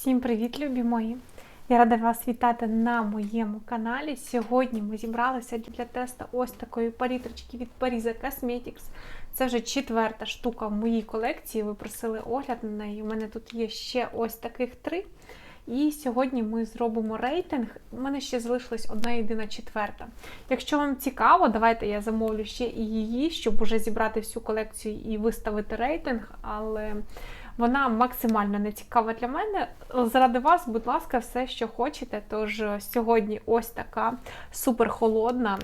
Всім привіт, любі мої! Я рада вас вітати на моєму каналі. Сьогодні ми зібралися для тесту ось такої палітрочки від Parisa Cosmetics. Це вже четверта штука в моїй колекції. Ви просили огляд на неї. У мене тут є ще ось таких три. І сьогодні ми зробимо рейтинг. У мене ще залишилась одна єдина четверта. Якщо вам цікаво, давайте я замовлю ще і її, щоб уже зібрати всю колекцію і виставити рейтинг. Але вона максимально не цікава для мене. Заради вас, будь ласка, все, що хочете. Тож сьогодні ось така суперхолодна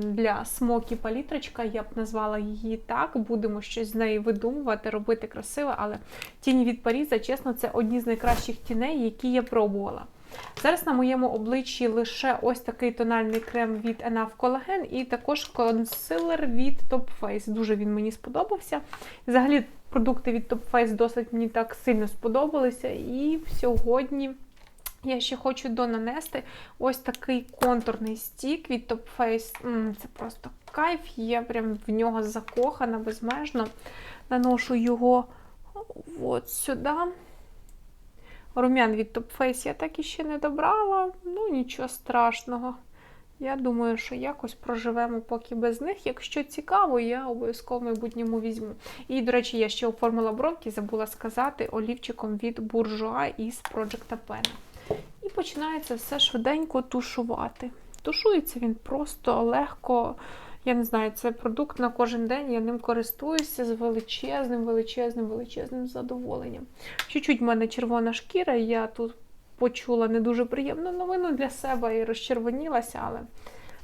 для смокі палітрочка, я б назвала її так. Будемо щось з неї видумувати, робити красиво, але тінь від Паріза, чесно, це одні з найкращих тіней, які я пробувала. Зараз на моєму обличчі лише ось такий тональний крем від Enough Collagen і також консилер від Top Face. Дуже він мені сподобався. Взагалі, продукти від Top Face досить мені так сильно сподобалися. І сьогодні я ще хочу донанести ось такий контурний стік від Top Face. Це просто кайф, я прям в нього закохана безмежно. Наношу його от сюди. Рум'ян від Top Face я так і ще не добрала, ну нічого страшного. Я думаю, що якось проживемо поки без них. Якщо цікаво, я обов'язково в майбутньому візьму. І, до речі, я ще оформила бровки, забула сказати, олівчиком від буржуа із Project Pen. І починається все швиденько тушувати. Тушується він просто легко. Я не знаю, це продукт на кожен день, я ним користуюся з величезним, величезним, величезним задоволенням. Чуть-чуть в мене червона шкіра, я тут почула не дуже приємну новину для себе і розчервонілася, але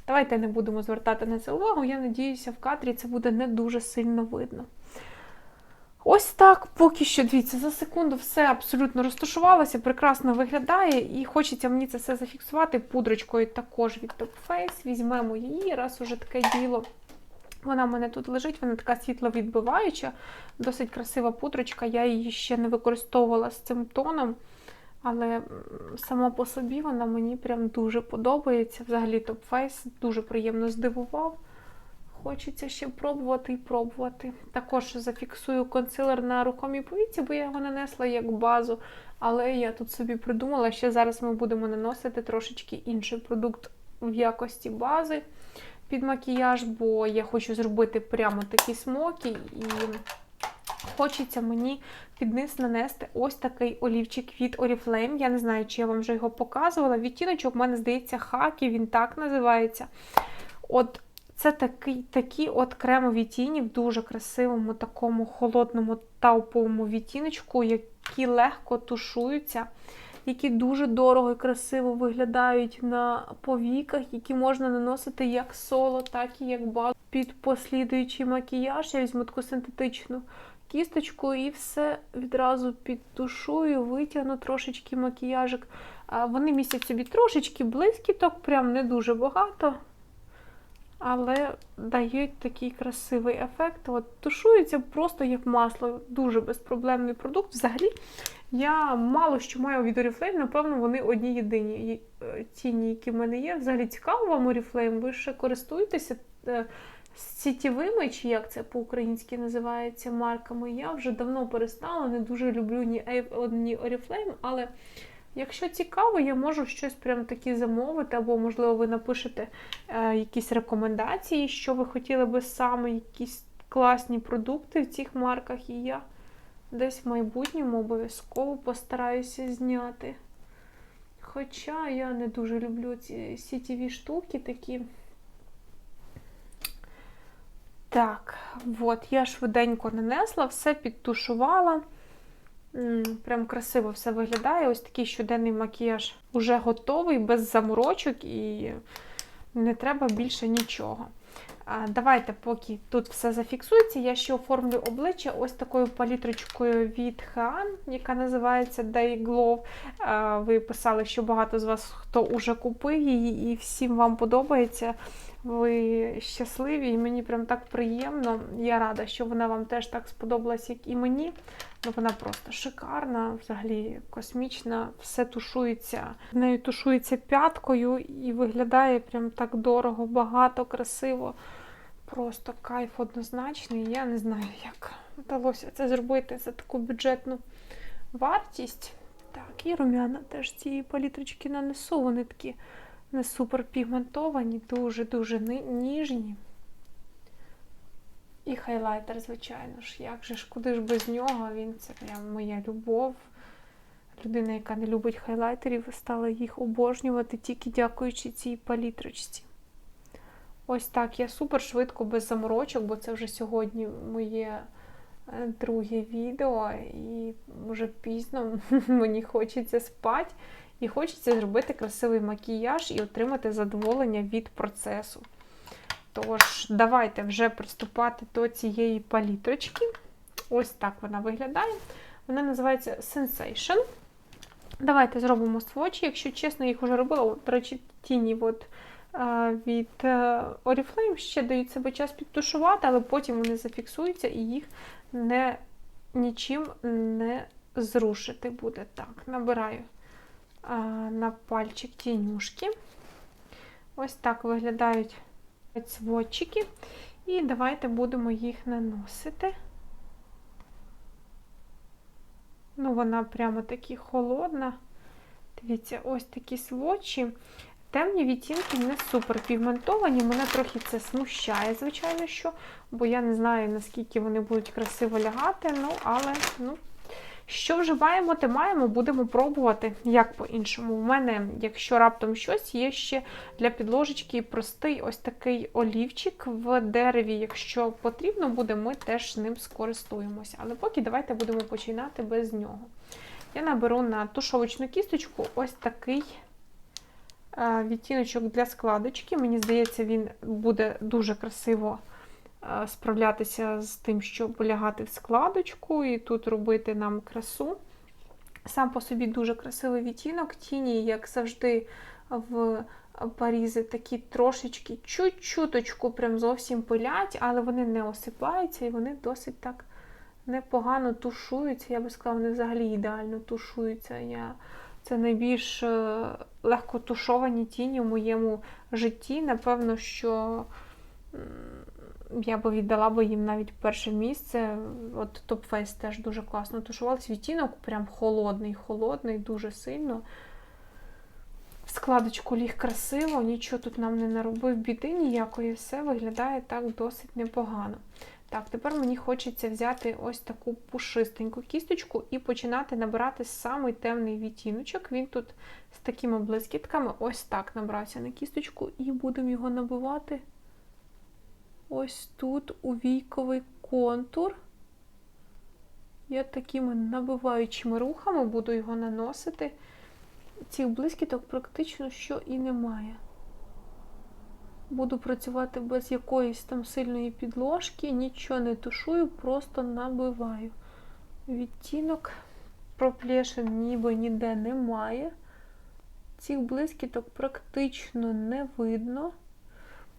давайте не будемо звертати на це увагу. Я надіюся, в кадрі це буде не дуже сильно видно. Ось так, поки що, дивіться, за секунду все абсолютно розташувалося, прекрасно виглядає, і хочеться мені це все зафіксувати пудрочкою також від Top Face. Візьмемо її, раз уже таке діло. Вона в мене тут лежить, вона така світловідбиваюча, досить красива пудрочка. Я її ще не використовувала з цим тоном, але сама по собі вона мені прям дуже подобається. Взагалі Top Face дуже приємно здивував. Хочеться ще пробувати і пробувати. Також зафіксую консилер на рухомій повіці, бо я його нанесла як базу. Але я тут собі придумала, що зараз ми будемо наносити трошечки інший продукт в якості бази під макіяж, бо я хочу зробити прямо такі смоки, і хочеться мені під низ нанести ось такий олівчик від Oriflame. Я не знаю, чи я вам вже його показувала. Відтіночок, в мене здається, хакі, він так називається. От це такий, такі от кремові тіні в дуже красивому, такому холодному тауповому відтіночку, які легко тушуються, які дуже дорого і красиво виглядають на повіках, які можна наносити як соло, так і як базу. Під послідуючий макіяж я візьму таку синтетичну кісточку і все відразу підтушую, витягну трошечки макіяжик. Вони містять собі трошечки блискіток, прям не дуже багато але дають такий красивий ефект. От Тушується просто як масло, дуже безпроблемний продукт. Взагалі, я мало що маю від Oriflame, напевно, вони одні єдині е, тіні, які в мене є. Взагалі цікаво вам Oriflame, ви ще користуєтеся е, сітєвими, чи як це по-українськи називається, марками. Я вже давно перестала, не дуже люблю ні Oriflame, але Якщо цікаво, я можу щось прям такі замовити, або, можливо, ви напишете е, якісь рекомендації, що ви хотіли би саме, якісь класні продукти в цих марках, і я десь в майбутньому обов'язково постараюся зняти. Хоча я не дуже люблю ці сітєві штуки такі. Так, от, я швиденько нанесла, все підтушувала. Прям красиво все виглядає. Ось такий щоденний макіяж уже готовий, без заморочок і не треба більше нічого. Давайте, поки тут все зафіксується, я ще оформлю обличчя ось такою палітрочкою від Хан, яка називається Day Glow. Ви писали, що багато з вас хто вже купив її, і всім вам подобається. Ви щасливі, і мені прям так приємно. Я рада, що вона вам теж так сподобалась, як і мені. Ну, Вона просто шикарна, взагалі космічна, все тушується. В нею тушується п'яткою і виглядає прям так дорого, багато, красиво. Просто кайф однозначний. Я не знаю, як вдалося це зробити за таку бюджетну вартість. Так, і рум'яна теж цієї палітрочки нанесу. Вони такі не супер пігментовані, дуже-дуже ніжні. І хайлайтер, звичайно ж. Як же ж, куди ж без нього? Він це прям моя любов. Людина, яка не любить хайлайтерів, стала їх обожнювати тільки дякуючи цій палітрочці. Ось так, я супер швидко, без заморочок, бо це вже сьогодні моє е, друге відео, і вже пізно мені хочеться спати. І хочеться зробити красивий макіяж і отримати задоволення від процесу. Тож, давайте вже приступати до цієї палітрочки. Ось так вона виглядає. Вона називається Sensation. Давайте зробимо свочі. Якщо чесно, їх вже робила. От, До речі, тіні от, е, від е, Oriflame ще дають себе час підтушувати, але потім вони зафіксуються і їх не, нічим не зрушити буде. Так, набираю на пальчик тінюшки. Ось так виглядають сводчики. І давайте будемо їх наносити. Ну, вона прямо такі холодна. Дивіться, ось такі сводчі. Темні відтінки не супер пігментовані. Мене трохи це смущає, звичайно, що, бо я не знаю, наскільки вони будуть красиво лягати. Ну, але, ну, що вже маємо, те маємо, будемо пробувати. Як по-іншому. У мене, якщо раптом щось, є ще для підложечки простий ось такий олівчик в дереві. Якщо потрібно буде, ми теж ним скористуємося. Але поки давайте будемо починати без нього. Я наберу на тушовочну кісточку ось такий е, відтіночок для складочки. Мені здається, він буде дуже красиво справлятися з тим, щоб лягати в складочку і тут робити нам красу. Сам по собі дуже красивий відтінок. Тіні, як завжди, в Парізи такі трошечки, чуть-чуточку, прям зовсім пилять, але вони не осипаються і вони досить так непогано тушуються. Я би сказала, вони взагалі ідеально тушуються. Я... Це найбільш е, легко тушовані тіні в моєму житті. Напевно, що я би віддала би їм навіть перше місце. От Face теж дуже класно тушувався. Відтінок прям холодний, холодний, дуже сильно. Складочку ліг красиво, нічого тут нам не наробив біди ніякої, все виглядає так досить непогано. Так, тепер мені хочеться взяти ось таку пушистеньку кісточку і починати набирати самий темний відтіночок. Він тут з такими блискітками ось так набрався на кісточку, і будемо його набивати ось тут у війковий контур. Я такими набиваючими рухами буду його наносити. Цих блискіток практично що і немає. Буду працювати без якоїсь там сильної підложки, нічого не тушую, просто набиваю. Відтінок проплешин ніби ніде немає. Цих блискіток практично не видно.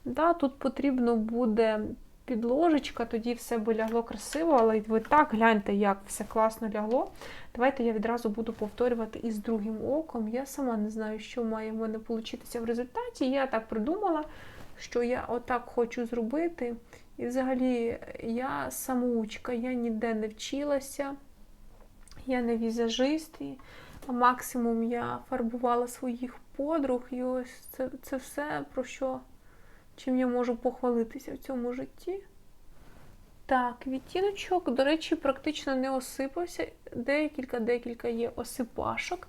Да, Тут потрібно буде підложечка, тоді все би лягло красиво, але ви так гляньте, як все класно лягло. Давайте я відразу буду повторювати із другим оком. Я сама не знаю, що має в мене получитися в результаті. Я так придумала, що я отак хочу зробити. І взагалі я самоучка, я ніде не вчилася, я не візажист. І максимум я фарбувала своїх подруг. І ось це, це все, про що, чим я можу похвалитися в цьому житті. Так, відтіночок, до речі, практично не осипався. Декілька-декілька є осипашок.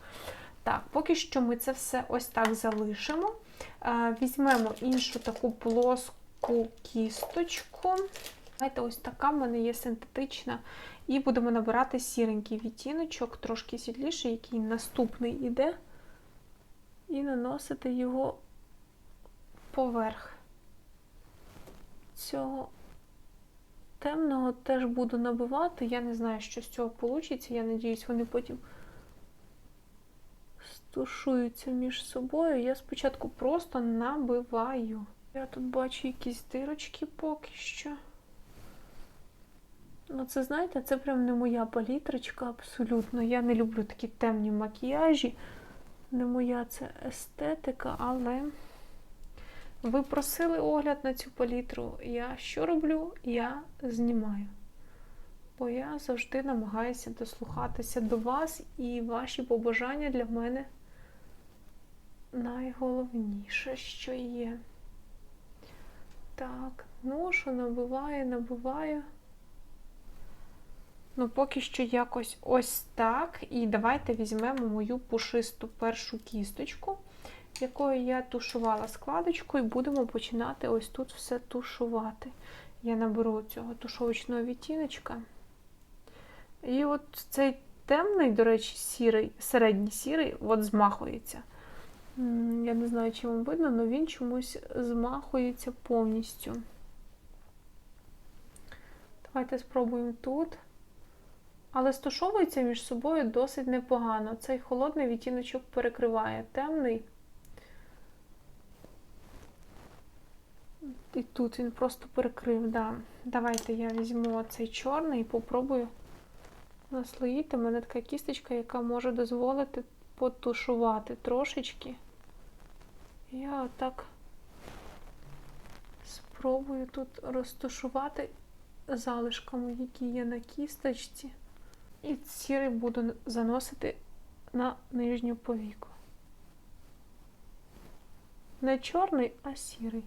Так, поки що ми це все ось так залишимо. Е, Візьмемо іншу таку плоску кісточку. Знаєте, ось така в мене є синтетична. І будемо набирати сіренький відтіночок, трошки світліший, який наступний іде. І наносити його поверх цього темного теж буду набивати. Я не знаю, що з цього вийде. Я надіюсь, вони потім стушуються між собою. Я спочатку просто набиваю. Я тут бачу якісь дирочки поки що. Ну, це, знаєте, це прям не моя палітрочка абсолютно. Я не люблю такі темні макіяжі. Не моя це естетика, але ви просили огляд на цю палітру. Я що роблю? Я знімаю. бо я завжди намагаюся дослухатися до вас, і ваші побажання для мене найголовніше, що є. Так, ношу, набиваю, набиваю. Ну, поки що якось ось так. І давайте візьмемо мою пушисту першу кісточку, якою я тушувала складочку, і будемо починати ось тут все тушувати. Я наберу цього тушовочного відтіночка. І от цей темний, до речі, сірий, середній сірий, от змахується. Я не знаю, чи вам видно, але він чомусь змахується повністю. Давайте спробуємо тут. Але стушовується між собою досить непогано. Цей холодний відтіночок перекриває темний. І тут він просто перекрив, да. Давайте я візьму цей чорний і попробую наслоїти. У мене така кісточка, яка може дозволити потушувати трошечки. Я отак спробую тут розтушувати залишками, які є на кісточці. І сірий буду заносити на нижню повіку. Не чорний, а сірий.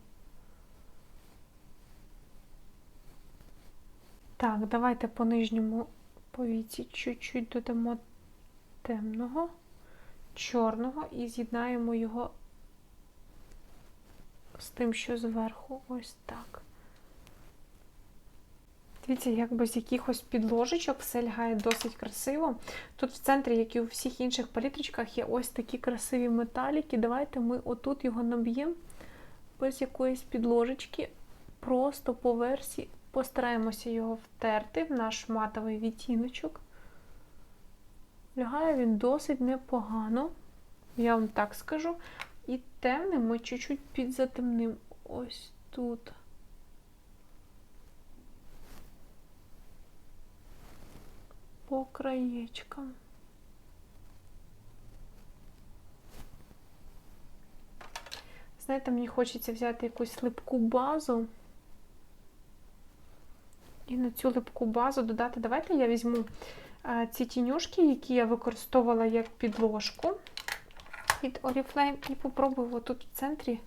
Так, давайте по нижньому повіці чуть-чуть додамо темного, чорного і з'єднаємо його з тим, що зверху. Ось так. Дивіться, як без якихось підложечок все лягає досить красиво. Тут в центрі, як і у всіх інших палітрочках, є ось такі красиві металіки. Давайте ми отут його наб'ємо без якоїсь підложечки, просто по версії постараємося його втерти в наш матовий відтіночок. Лягає він досить непогано, я вам так скажу. І темним ми чуть-чуть підзатемним ось тут. По краєчкам. Знаєте, мені хочеться взяти якусь липку базу. На цю липку базу додати. Давайте я візьму ці тінюшки, які я використовувала як підложку від Oriflame, і попробую отут в центрі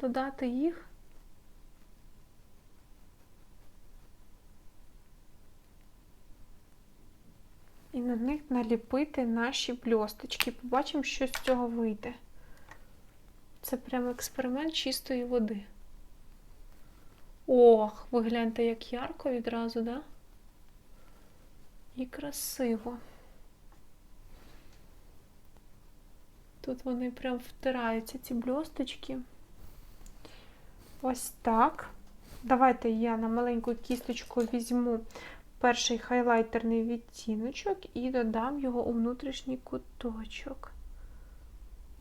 додати їх. І на них наліпити наші бльосточки. Побачимо, що з цього вийде. Це прям експеримент чистої води. Ох, ви гляньте, як ярко відразу, да? І красиво. Тут вони прям втираються, ці бльосточки. Ось так. Давайте я на маленьку кісточку візьму перший хайлайтерний відтіночок і додам його у внутрішній куточок.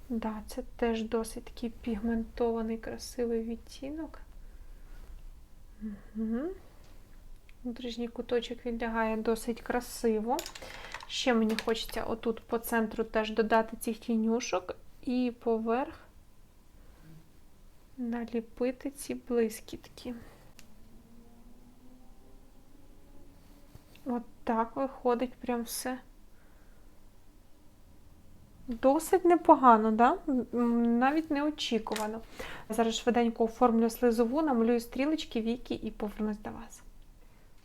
Да, це теж досить такий пігментований, красивий відтінок. Угу. Внутрішній куточок відлягає досить красиво. Ще мені хочеться отут по центру теж додати цих тінюшок і поверх наліпити ці блискітки. От так виходить прям все. Досить непогано, да? навіть неочікувано. Зараз швиденько оформлю слизову, намалюю стрілочки, віки і повернусь до вас.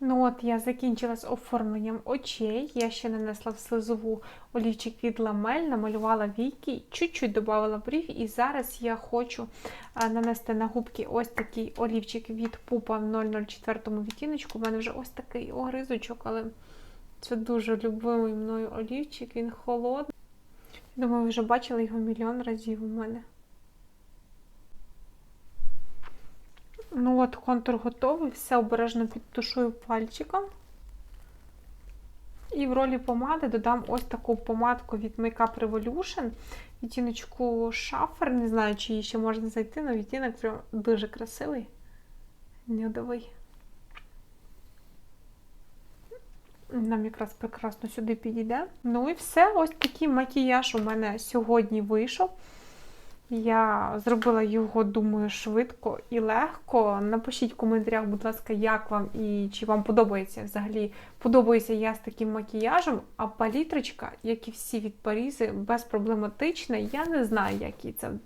Ну от, я закінчила з оформленням очей. Я ще нанесла в слизову олівчик від ламель, намалювала віки, чуть-чуть додавала брів, і зараз я хочу нанести на губки ось такий олівчик від пупа в 004 відтіночку. У мене вже ось такий огризочок, але це дуже любимий мною олівчик, він холодний. Думаю, ви вже бачили його мільйон разів у мене. Ну от, контур готовий, все обережно підтушую пальчиком. І в ролі помади додам ось таку помадку від Makeup Revolution. Відтіночку шафер. Не знаю, чи її ще можна знайти, але відтінок прям дуже красивий. Нюдовий. Нам якраз прекрасно сюди підійде. Ну і все, ось такий макіяж у мене сьогодні вийшов. Я зробила його, думаю, швидко і легко. Напишіть в коментарях, будь ласка, як вам і чи вам подобається взагалі. Подобається я з таким макіяжем, а палітрочка, як і всі від Парізи, безпроблематична. Я не знаю,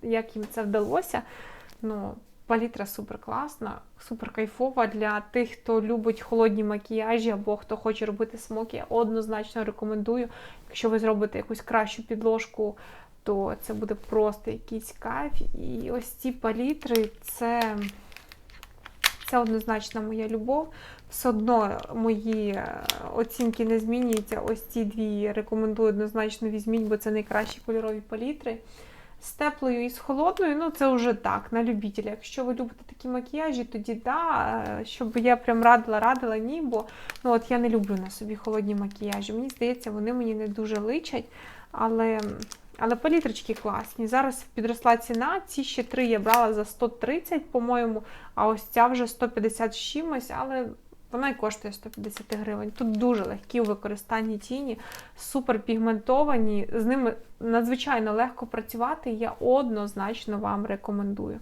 як, їм це вдалося. Ну, Палітра супер класна, супер кайфова для тих, хто любить холодні макіяжі або хто хоче робити смоки. Однозначно рекомендую. Якщо ви зробите якусь кращу підложку, то це буде просто якийсь кайф. І ось ці палітри це, це однозначно моя любов. Все одно мої е, оцінки не змінюються. Ось ці дві рекомендую однозначно візьміть, бо це найкращі кольорові палітри. З теплою і з холодною, ну це вже так, на любителя. Якщо ви любите такі макіяжі, тоді да, е, щоб я прям радила, радила, ні, бо ну от я не люблю на собі холодні макіяжі. Мені здається, вони мені не дуже личать, але але палітрочки класні. Зараз підросла ціна. Ці ще три я брала за 130, по-моєму, а ось ця вже 150 з чимось, але вона й коштує 150 гривень. Тут дуже легкі у використанні тіні, супер пігментовані, з ними надзвичайно легко працювати, я однозначно вам рекомендую.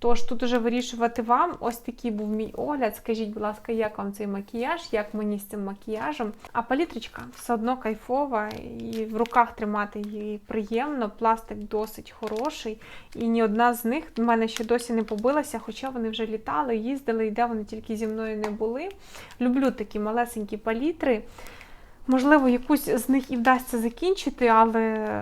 Тож тут уже вирішувати вам. Ось такий був мій огляд. Скажіть, будь ласка, як вам цей макіяж, як мені з цим макіяжем. А палітричка все одно кайфова, і в руках тримати її приємно, пластик досить хороший. І ні одна з них в мене ще досі не побилася, хоча вони вже літали, їздили, і де вони тільки зі мною не були. Люблю такі малесенькі палітри. Можливо, якусь з них і вдасться закінчити, але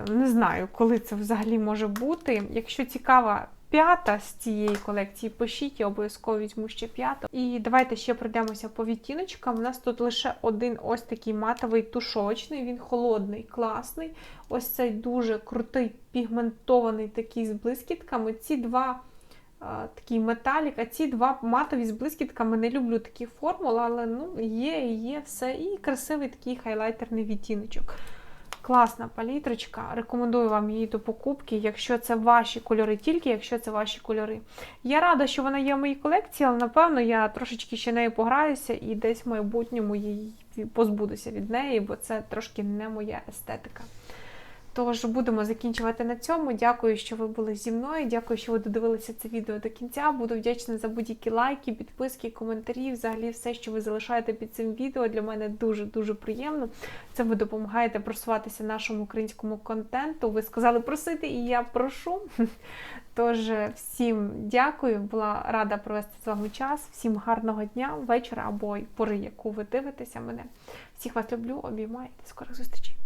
не знаю, коли це взагалі може бути. Якщо цікава п'ята з цієї колекції. Пишіть, я обов'язково візьму ще п'яту. І давайте ще пройдемося по відтіночкам. У нас тут лише один ось такий матовий тушочний, він холодний, класний. Ось цей дуже крутий пігментований такий з блискітками. Ці два. Такий металік, а ці два матові з блискітками не люблю такі формули, але ну, є, є все. І красивий такий хайлайтерний відтіночок. Класна палітрочка. Рекомендую вам її до покупки, якщо це ваші кольори, тільки якщо це ваші кольори. Я рада, що вона є в моїй колекції, але напевно я трошечки ще нею пограюся і десь в майбутньому її позбудуся від неї, бо це трошки не моя естетика. Тож будемо закінчувати на цьому. Дякую, що ви були зі мною. Дякую, що ви додивилися це відео до кінця. Буду вдячна за будь-які лайки, підписки, коментарі. Взагалі, все, що ви залишаєте під цим відео, для мене дуже-дуже приємно. Це ви допомагаєте просуватися нашому українському контенту. Ви сказали просити, і я прошу. Тож, всім дякую, була рада провести з вами час. Всім гарного дня, вечора або пори, яку ви дивитеся мене. Всіх вас люблю, обіймаю. До скорих зустрічей!